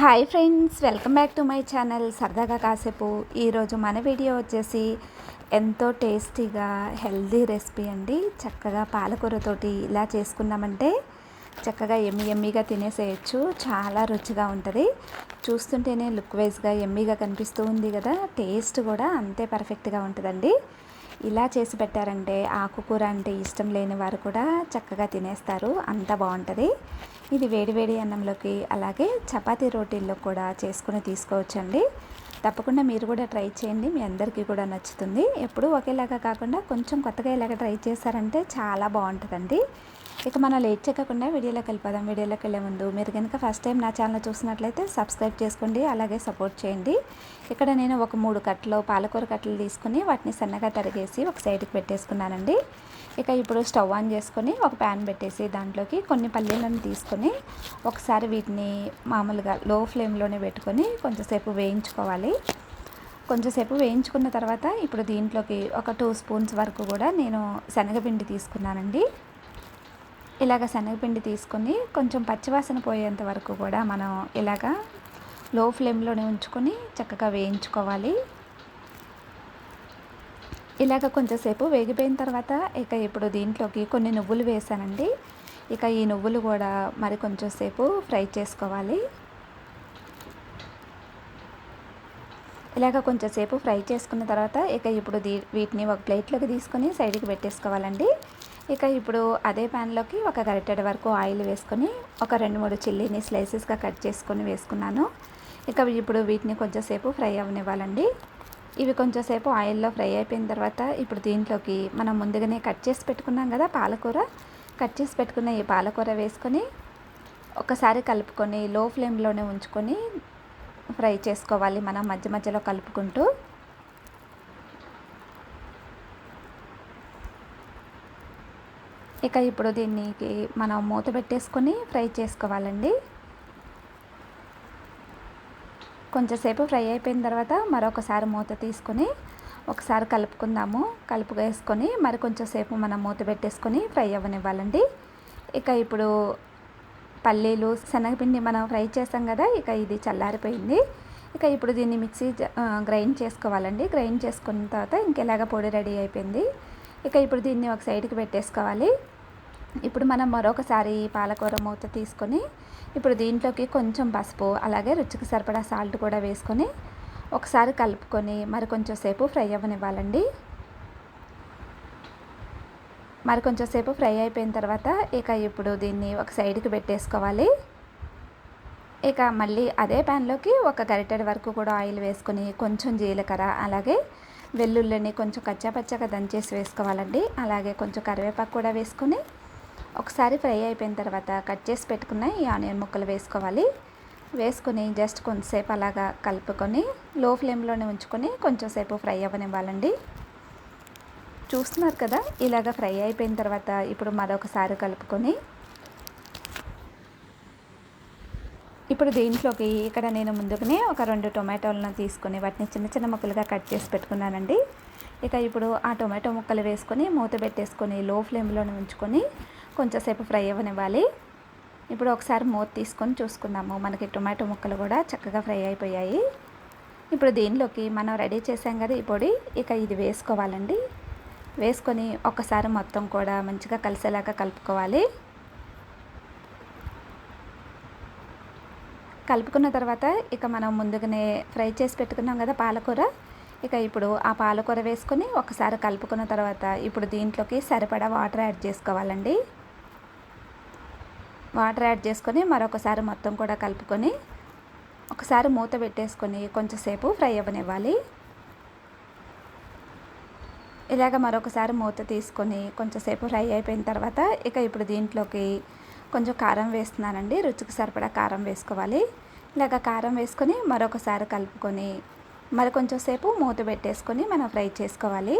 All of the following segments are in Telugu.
Hi friends welcome back to my channel. సరదాగా కాసేపు ఈరోజు మన వీడియో వచ్చేసి ఎంతో టేస్టీగా హెల్దీ రెసిపీ అండి. చక్కగా పాలకూరతోటి ఇలా చేసుకున్నామంటే చక్కగా ఎమ్మి ఎమ్మిగా తినేసేయచ్చు. చాలా రుచిగా ఉంటుంది. చూస్తుంటేనే లుక్ వైజ్గా ఎమ్మిగా కనిపిస్తూ ఉంది కదా. టేస్ట్ కూడా అంతే పర్ఫెక్ట్గా ఉంటుందండి. ఇలా చేసి పెట్టారంటే ఆకుకూర అంటే ఇష్టం లేని వారు కూడా చక్కగా తినేస్తారు. అంత బాగుంటుంది. ఇది వేడివేడి అన్నంలోకి అలాగే చపాతీ రోటీల్లో కూడా చేసుకుని తీసుకోవచ్చండి. తప్పకుండా మీరు కూడా ట్రై చేయండి. మీ అందరికీ కూడా నచ్చుతుంది. ఎప్పుడూ ఒకేలాగా కాకుండా కొంచెం కొత్తగా ఇలాగ ట్రై చేశారంటే చాలా బాగుంటుందండి. ఇక మనం లేట్ చేయకుండా వీడియోలోకి వెళ్ళిపోదాం. వీడియోలోకి వెళ్ళే ముందు మీరు కనుక ఫస్ట్ టైం నా ఛానల్ చూసినట్లయితే సబ్స్క్రైబ్ చేసుకోండి అలాగే సపోర్ట్ చేయండి. ఇక్కడ నేను ఒక మూడు కట్టలు పాలకూర కట్టలు తీసుకుని వాటిని సన్నగా తరిగేసి ఒక సైడ్కి పెట్టేసుకున్నానండి. ఇక ఇప్పుడు స్టవ్ ఆన్ చేసుకొని ఒక ప్యాన్ పెట్టేసి దాంట్లోకి కొన్ని పల్లీలను తీసుకొని ఒకసారి వీటిని మామూలుగా లో ఫ్లేమ్లోనే పెట్టుకొని కొంచెంసేపు వేయించుకోవాలి. కొంచెంసేపు వేయించుకున్న తర్వాత ఇప్పుడు దీంట్లోకి ఒక టూ స్పూన్స్ వరకు కూడా నేను శనగపిండి తీసుకున్నానండి. ఇలాగ శనగపిండి తీసుకొని కొంచెం పచ్చివాసన పోయేంత వరకు కూడా మనం ఇలాగ లో ఫ్లేమ్లోనే ఉంచుకొని చక్కగా వేయించుకోవాలి. ఇలాగ కొంచెంసేపు వేగిపోయిన తర్వాత ఇక ఇప్పుడు దీంట్లోకి కొన్ని నువ్వులు వేసానండి. ఇక ఈ నువ్వులు కూడా మరి కొంచెంసేపు ఫ్రై చేసుకోవాలి. ఇలాగ కొంచెంసేపు ఫ్రై చేసుకున్న తర్వాత ఇక ఇప్పుడు దీ వీటిని ఒక ప్లేట్లోకి తీసుకొని సైడ్కి పెట్టేసుకోవాలండి. ఇక ఇప్పుడు అదే ప్యాన్లోకి ఒక గరిటెడ్ వరకు ఆయిల్ వేసుకొని ఒక రెండు మూడు చిల్లీని స్లైసెస్గా కట్ చేసుకొని వేసుకున్నాను. ఇక ఇప్పుడు వీటిని కొంచెంసేపు ఫ్రై అవనివ్వాలండి. ఇవి కొంచెంసేపు ఆయిల్లో ఫ్రై అయిపోయిన తర్వాత ఇప్పుడు దీంట్లోకి మనం ముందుగానే కట్ చేసి పెట్టుకున్నాం కదా పాలకూర. కట్ చేసి పెట్టుకున్న ఈ పాలకూర వేసుకొని ఒకసారి కలుపుకొని లో ఫ్లేమ్లోనే ఉంచుకొని ఫ్రై చేసుకోవాలి మనం మధ్య మధ్యలో కలుపుకుంటూ. ఇక ఇప్పుడు దీనికి మనం మూత పెట్టేసుకొని ఫ్రై చేసుకోవాలండి. కొంచెంసేపు ఫ్రై అయిపోయిన తర్వాత మరొకసారి మూత తీసుకొని ఒకసారి కలుపుకుందాము. కలుపు వేసుకొని మరి కొంచెంసేపు మనం మూత పెట్టేసుకొని ఫ్రై అవ్వనివ్వాలండి. ఇక ఇప్పుడు పల్లీలు శనగపిండి మనం ఫ్రై చేసాం కదా ఇక ఇది చల్లారిపోయింది. ఇక ఇప్పుడు దీన్ని మిక్సీ గ్రైండ్ చేసుకోవాలండి. గ్రైండ్ చేసుకున్న తర్వాత ఇంకెలాగ పొడి రెడీ అయిపోయింది. ఇక ఇప్పుడు దీన్ని ఒక సైడ్కి పెట్టేసుకోవాలి. ఇప్పుడు మనం మరొకసారి పాలకూర మూత తీసుకొని ఇప్పుడు దీంట్లోకి కొంచెం పసుపు అలాగే రుచికి సరిపడా సాల్ట్ కూడా వేసుకొని ఒకసారి కలుపుకొని మరి కొంచెం సేపు ఫ్రై అవ్వనివ్వాలండి. మరి కొంచెం సేపు ఫ్రై అయిపోయిన తర్వాత ఇక ఇప్పుడు దీన్ని ఒక సైడ్కి పెట్టేసుకోవాలి. ఇక మళ్ళీ అదే ప్యాన్లోకి ఒక గరిటెడ్ వరకు కూడా ఆయిల్ వేసుకొని కొంచెం జీలకర్ర అలాగే వెల్లుల్లిని కొంచెం కచ్చాపచ్చగా దంచేసి వేసుకోవాలండి. అలాగే కొంచెం కరివేపాకు కూడా వేసుకొని ఒకసారి ఫ్రై అయిపోయిన తర్వాత కట్ చేసి పెట్టుకున్న ఈ ఆనియన్ ముక్కలు వేసుకోవాలి. వేసుకొని జస్ట్ కొంతసేపు అలాగా కలుపుకొని లో ఫ్లేమ్లోనే ఉంచుకొని కొంచెంసేపు ఫ్రై అవ్వనివ్వాలండి. చూస్తున్నారు కదా ఇలాగ ఫ్రై అయిపోయిన తర్వాత ఇప్పుడు మరొకసారి కలుపుకొని ఇప్పుడు దీంట్లోకి ఇక్కడ నేను ముందుగానే ఒక రెండు టొమాటోలను తీసుకొని వాటిని చిన్న చిన్న ముక్కలుగా కట్ చేసి పెట్టుకున్నానండి. ఇక ఇప్పుడు ఆ టొమాటో ముక్కలు వేసుకొని మూత పెట్టేసుకొని లో ఫ్లేమ్లో ఉంచుకొని కొంచెంసేపు ఫ్రై అవ్వనివ్వాలి. ఇప్పుడు ఒకసారి మూత తీసుకొని చూసుకుందాము. మనకి టొమాటో ముక్కలు కూడా చక్కగా ఫ్రై అయిపోయాయి. ఇప్పుడు దీనిలోకి మనం రెడీ చేసాం కదా ఈ పొడి ఇక ఇది వేసుకోవాలండి. వేసుకొని ఒకసారి మొత్తం కూడా మంచిగా కలిసేలాగా కలుపుకోవాలి. కలుపుకున్న తర్వాత ఇక మనం ముందుగానే ఫ్రై చేసి పెట్టుకున్నాం కదా పాలకూర. ఇక ఇప్పుడు ఆ పాలకూర వేసుకొని ఒకసారి కలుపుకున్న తర్వాత ఇప్పుడు దీంట్లోకి సరిపడా వాటర్ యాడ్ చేసుకోవాలండి. వాటర్ యాడ్ చేసుకొని మరొకసారి మొత్తం కూడా కలుపుకొని ఒకసారి మూత పెట్టేసుకొని కొంచెంసేపు ఫ్రై అవ్వనివ్వాలి. ఇలాగ మరొకసారి మూత తీసుకొని కొంచెంసేపు ఫ్రై అయిపోయిన తర్వాత ఇక ఇప్పుడు దీంట్లోకి కొంచెం కారం వేస్తున్నానండి రుచికి సరిపడా కారం వేసుకోవాలి. ఇలాగ కారం వేసుకొని మరొకసారి కలుపుకొని మరి కొంచెం సేపు మూత పెట్టేసుకొని మనం ఫ్రై చేసుకోవాలి.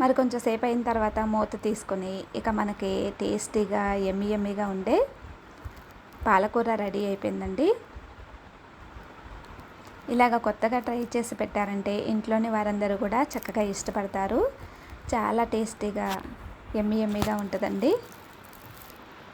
మరి కొంచెం సేపు అయిన తర్వాత మూత తీసుకొని ఇక మనకి టేస్టీగా ఎమ్మి ఎమ్మిగా ఉండే పాలకూర రెడీ అయిపోయిందండి. ఇలాగ కొత్తగా ట్రై చేసి పెట్టారంటే ఇంట్లోని వారందరూ కూడా చక్కగా ఇష్టపడతారు. చాలా టేస్టీగా ఎమ్మి ఎమ్మిగా ఉంటుందండి.